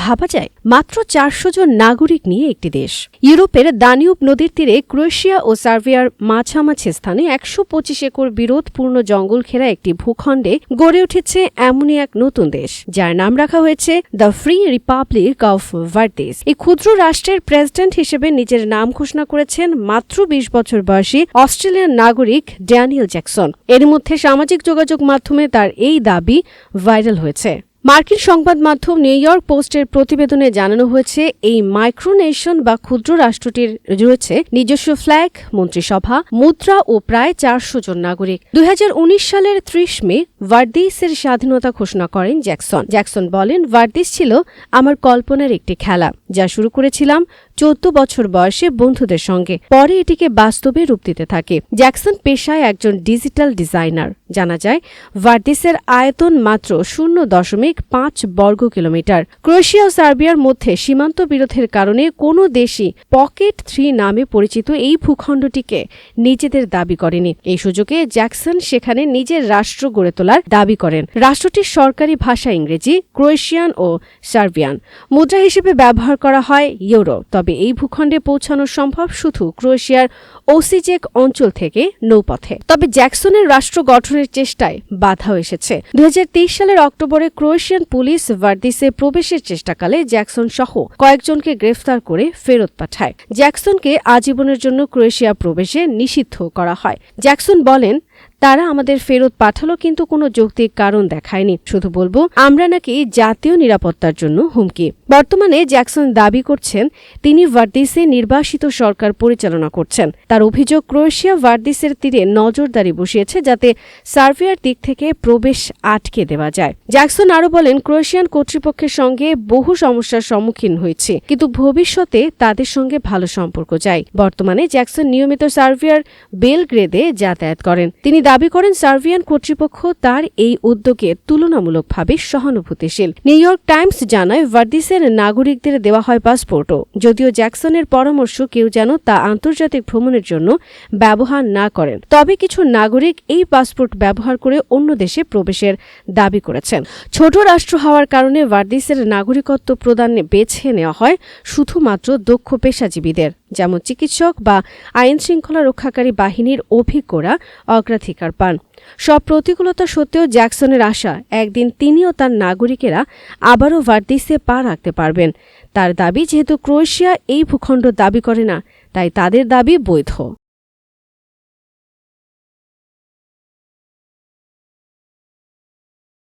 ভাবা যায়, মাত্র চারশো জন নাগরিক নিয়ে একটি দেশ। ইউরোপের দানিউব নদীর তীরে ক্রোয়েশিয়া ও সার্বিয়ার মাঝামাঝি স্থানে একশো পঁচিশ একর বিরোধপূর্ণ জঙ্গল ঘেরা একটি ভূখণ্ডে গড়ে উঠেছে এমনই এক নতুন দেশ, যার নাম রাখা হয়েছে the free republic of Verdis এই ক্ষুদ্র রাষ্ট্রের প্রেসিডেন্ট হিসেবে নিজের নাম ঘোষণা করেছেন মাত্র বিশ বছর বয়সী অস্ট্রেলিয়ান নাগরিক ড্যানিয়েল জ্যাকসন। এর মধ্যে সামাজিক যোগাযোগ মাধ্যমে তার এই দাবি ভাইরাল হয়েছে। মার্কিন সংবাদ মাধ্যম নিউ ইয়র্ক পোস্টের প্রতিবেদনে জানানো হয়েছে, এই মাইক্রোনেশন বা ক্ষুদ্র রাষ্ট্রটির রয়েছে নিজস্ব ফ্ল্যাগ, মন্ত্রিসভা, মুদ্রা ও প্রায় চারশো জন নাগরিক। দুই হাজার উনিশ সালের ত্রিশ মে ভার্দিসের স্বাধীনতা ঘোষণা করেন জ্যাকসন। জ্যাকসন বলেন, ভার্দিস ছিল আমার কল্পনার একটি খেলা, যা শুরু করেছিলাম চোদ্দ বছর বয়সে বন্ধুদের সঙ্গে। পরে এটিকে বাস্তবে রূপ দিতে থাকে। জ্যাকসন পেশায় একজন ডিজিটাল ডিজাইনার। জানা যায়, ভার্দিসের আয়তন মাত্র শূন্য দশমিক পাঁচ বর্গ কিলোমিটার। ক্রোয়েশিয়া ও সার্বিয়ার মধ্যে সীমান্ত বিরোধের কারণে কোনো দেশই পকেট থ্রি নামে পরিচিত এই ভূখণ্ডটিকে নিজেদের দাবি করেনি। এই সুযোগে জ্যাকসন সেখানে নিজের রাষ্ট্র গড়ে তোলার দাবি করেন। রাষ্ট্রটির সরকারি ভাষা ইংরেজি, ক্রোয়েশিয়ান ও সার্বিয়ান। মুদ্রা হিসেবে ব্যবহার করা হয় ইউরো। তবে এই ভূখণ্ডে পৌঁছানো সম্ভব শুধু ক্রোয়েশিয়ার ওসিজেক অঞ্চল থেকে নৌপথে। তবে জ্যাকসনের রাষ্ট্র গঠনের চেষ্টায় বাধাও এসেছে। দুই সালের অক্টোবরে ক্রোয়েশিয়ান পুলিশ ভার্দিসে প্রবেশের চেষ্টাকালে জ্যাকসন সহ কয়েকজনকে গ্রেফতার করে ফেরত পাঠায়। জ্যাকসনকে আজীবনের জন্য ক্রোয়েশিয়া প্রবেশে নিষিদ্ধ করা হয়। জ্যাকসন বলেন তারা আমাদের ফেরত পাঠালো, কিন্তু কোনো যৌক্তিক কারণ দেখায়নি। শুধু বলব, আমরা নাকি জাতীয় নিরাপত্তার জন্য হুমকি। বর্তমানে জ্যাকসন দাবি করছেন, তিনি ভার্দিসে নির্বাসিত সরকার পরিচালনা করছেন। তার অভিযোগ, ক্রোয়েশিয়া ভার্দিসের তীরে নজরদারি বসিয়েছে যাতে সার্বিয়ার দিক থেকে প্রবেশ আটকে দেওয়া যায়। জ্যাকসন আরও বলেন, ক্রোয়েশিয়ান কর্তৃপক্ষের সঙ্গে বহু সমস্যার সম্মুখীন হয়েছে, কিন্তু ভবিষ্যতে তাদের সঙ্গে ভালো সম্পর্ক চাই। বর্তমানে জ্যাকসন নিয়মিত সার্বিয়ার বেলগ্রেদে যাতায়াত করেন। তিনি দাবি করেন সার্বিয়ান কর্তৃপক্ষ তার এই উদ্যোগে তুলনামূলকভাবে সহানুভূতিশীল। নিউ ইয়র্ক টাইমস জানায়, ভার্দিসের নাগরিকদের দেওয়া হয় পাসপোর্টও। যদিও জ্যাকসনের পরামর্শ কেউ যেন তা আন্তর্জাতিক ভ্রমণের জন্য ব্যবহার না করেন। তবে কিছু নাগরিক এই পাসপোর্ট ব্যবহার করে অন্য দেশে প্রবেশের দাবি করেছেন। ছোট রাষ্ট্র হওয়ার কারণে ভার্দিসের নাগরিকত্ব প্রদানে বেছে নেওয়া হয় শুধুমাত্র দক্ষ পেশাজীবীদের, যেমন চিকিৎসক বা আইন শৃঙ্খলা রক্ষাকারী বাহিনীর অভিজ্ঞরা অগ্রাধিকার পান। সব প্রতিকূলতা সত্ত্বেও জ্যাকসনের আশা, একদিন তিনি ও তার নাগরিকেরা আবারও ভার্দিসে পা রাখতে পারবেন। তার দাবি, যেহেতু ক্রোয়েশিয়া এই ভূখণ্ড দাবি করে না, তাই তাদের দাবি বৈধ।